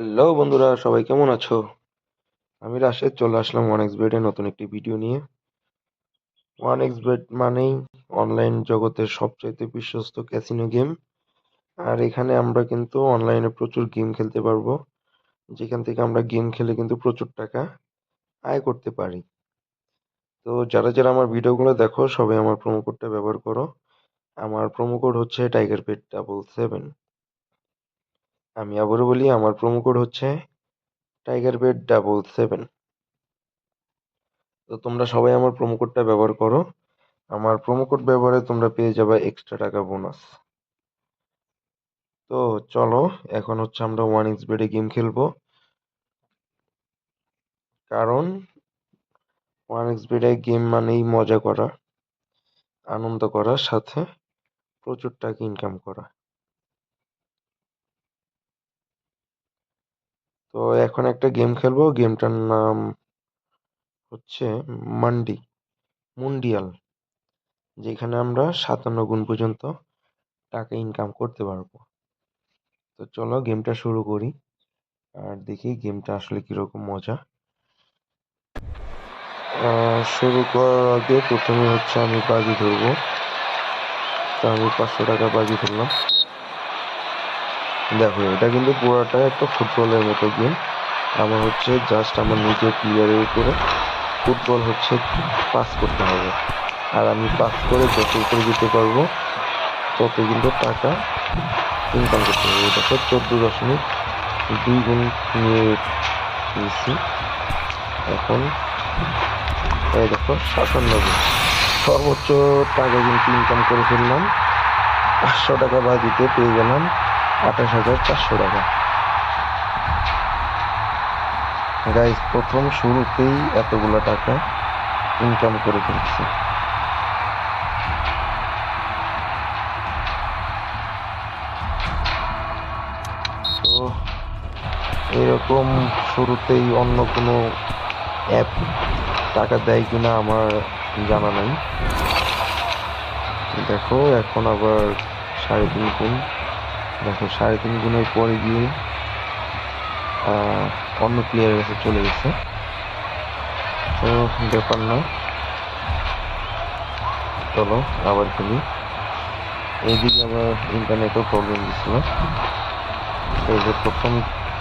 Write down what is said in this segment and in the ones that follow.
Hello বন্ধুরা, সবাই কেমন আছো? আমি রাশেদ, চলে আসলাম ওয়ান এক্স বেডে নতুন একটি ভিডিও নিয়ে। ওয়ান এক্স বেড মানেই অনলাইন জগতের সবচাইতে বিশ্বস্ত ক্যাসিনো গেম আর এখানে আমরা কিন্তু অনলাইনে প্রচুর গেম খেলতে পারব। যেখান থেকে আমরা গেম খেলে কিন্তু প্রচুর টাকা আয় করতে পারি। তো যারা যারা আমার ভিডিওগুলো দেখো, সবাই আমার প্রোমো কোডটা ব্যবহার করো। আমার প্রোমো কোড হচ্ছে টাইগার পেট ডাবল সেভেন আমি আবারও বলি, আমার প্রোমো কোড হচ্ছে টাইগার বেড ডাবল সেভেন তো তোমরা সবাই আমার প্রোমো কোডটা ব্যবহার করো। আমার প্রোমো কোড ব্যবহারে তোমরা পেয়ে যাবে এক্সট্রা টাকা বোনাস তো চলো, এখন হচ্ছে আমরা ওয়ান এক্স বেডে গেম খেলব। কারণ ওয়ান এক্স বেডে গেম মানেই মজা করা, আনন্দ করার সাথে প্রচুর টাকা ইনকাম করা। তো এখন একটা গেম খেলব। গেমটার নাম হচ্ছে মান্ডি মুন্ডিয়াল যেখানে আমরা সাতান্ন গুণ পর্যন্ত টাকা ইনকাম করতে পারব। তো চলো গেমটা শুরু করি আর দেখি গেমটা আসলে কীরকম মজা। শুরু করার আগে প্রথমে হচ্ছে আমি বাজি ধরবো। তো আমি পাঁচশো টাকা বাজি ধরলাম। দেখো, এটা কিন্তু পুরোটা একটা ফুটবলের মতো গেম। আমার হচ্ছে জাস্ট আমার নিজের প্লেয়ারের উপরে ফুটবল হচ্ছে পাস করতে হবে। আর আমি পাস করে যত উপরে যেতে পারব, তত কিন্তু টাকা ইনকাম করতে হবে। তো চোদ্দ দশমিক দুই গুণ নিয়ে নিয়েছি। এখন এই দেখো, সাতান্ন গুণ। সর্বোচ্চ টাকা কিন্তু ইনকাম করে ফেললাম। পাঁচশো টাকা বাজিতে পেয়ে গেলাম। আঠাশ হাজার চারশো টাকা। গাইজ প্রথম শুরুতেই এতগুলো টাকা ইনকাম করে ফেলছি। তো এরকম শুরুতেই অন্য কোনো অ্যাপ টাকা দেয় কিনা আমার জানা নাই। দেখো, এখন আবার সাড়ে তিন গুণ। দেখো, সাড়ে তিন গুণের পরে গিয়ে অন্য প্লেয়ারের কাছে চলে গেছে। তো, ব্যাপার না চলো, আবার খেলি। এইদিকে আবার ইন্টারনেটও প্রবলেম দিচ্ছিল এই যে প্রথম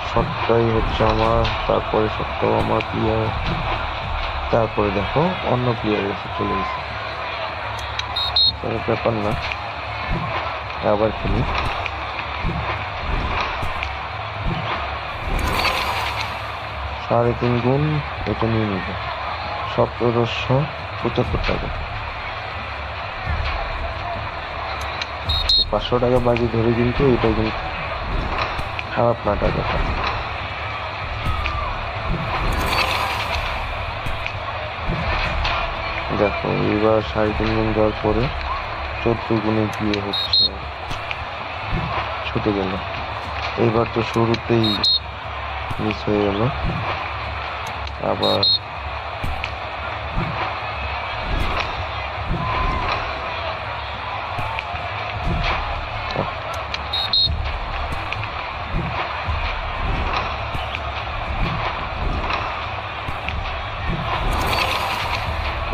শটটাই হচ্ছে আমার, তারপরে শটটাও আমার প্লেয়ার তারপরে দেখো, অন্য প্লেয়ারের কাছে চলে গেছে। ব্যাপার না। আবার খেলি। সাড়ে তিন গুণ এটা নিয়ে নেব। সতেরোশো পঁচাত্তর টাকা। পাঁচশো টাকা বাজি ধরে কিন্তু এটা কিন্তু খারাপ না টাকাটা। দেখো, এবার সাড়ে তিন গুণ দেওয়ার পরে চোদ্দ গুণে গিয়ে হচ্ছে। ছুটে গেল। এইবার তো শুরুতেই মিস হয়ে গেল। আবার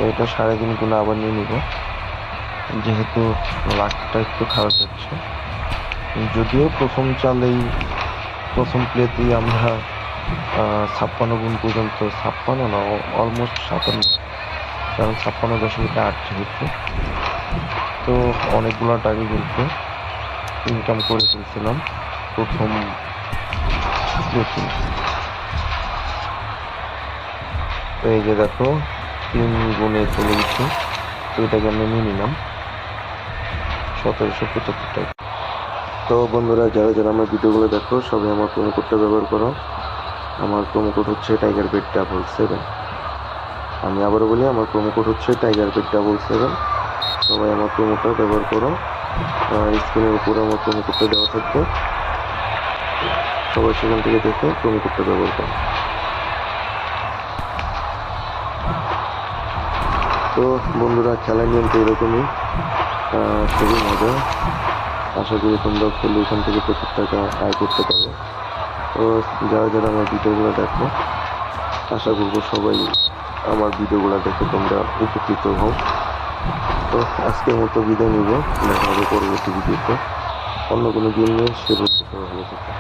এটা সাড়ে তিন গুণ আবার নিয়ে নিব। যেহেতু লাখটা একটু খারাপ যাচ্ছে। যদিও প্রথম চালেই প্রথম প্লেতেই আমরা ছাপ্পান্ন গুণ পর্যন্ত, ছাপ্পান্ন না অলমোস্ট সাতান্ন, কারণ ছাপ্পান্ন দশমিক আট যেহেতু তো অনেকগুলো টাকা কিন্তু ইনকাম করে ফেলছিলাম প্রথম প্লেতে। তো এই যে দেখো, তিন গুণে চলে গেছে, তো এটাকে আমি নিয়ে নিলাম। সতেরোশো পঁচাত্তর টাকা। তো বন্ধুরা, যারা যারা আমার ভিডিওগুলো দেখো, সবাই আমার প্রোমো কোডটা ব্যবহার করো। আমার প্রোমো কোড হচ্ছে টাইগার বেড ডাবল সেভেন আমি আবারও বলি, আমার প্রোমো কোড হচ্ছে টাইগার বেড ডাবল সেভেন সবাই আমার প্রোমোটা ব্যবহার করো। স্ক্রিনের উপরে আমার প্রোমো কোডটা দেওয়া থাকবে। সবাই সেখান থেকে দেখে প্রোমো কোডটা ব্যবহার করো। তো বন্ধুরা খেলার তো এরকমই। খুবই মজা। আশা করি তোমরা খেলে এখান থেকে প্রচুর টাকা আয় করতে পারবে। তো যারা যারা আমার ভিডিওগুলো দেখো, আশা করব সবাই আমার ভিডিওগুলো দেখে তোমরা উপকৃত হও। তো আজকের মতো বিদায় নিব। দেখা হবে পরবর্তী ভিডিওতে। অন্য কোনো গেম নিয়ে সে পর্যন্ত ভালো থাকো।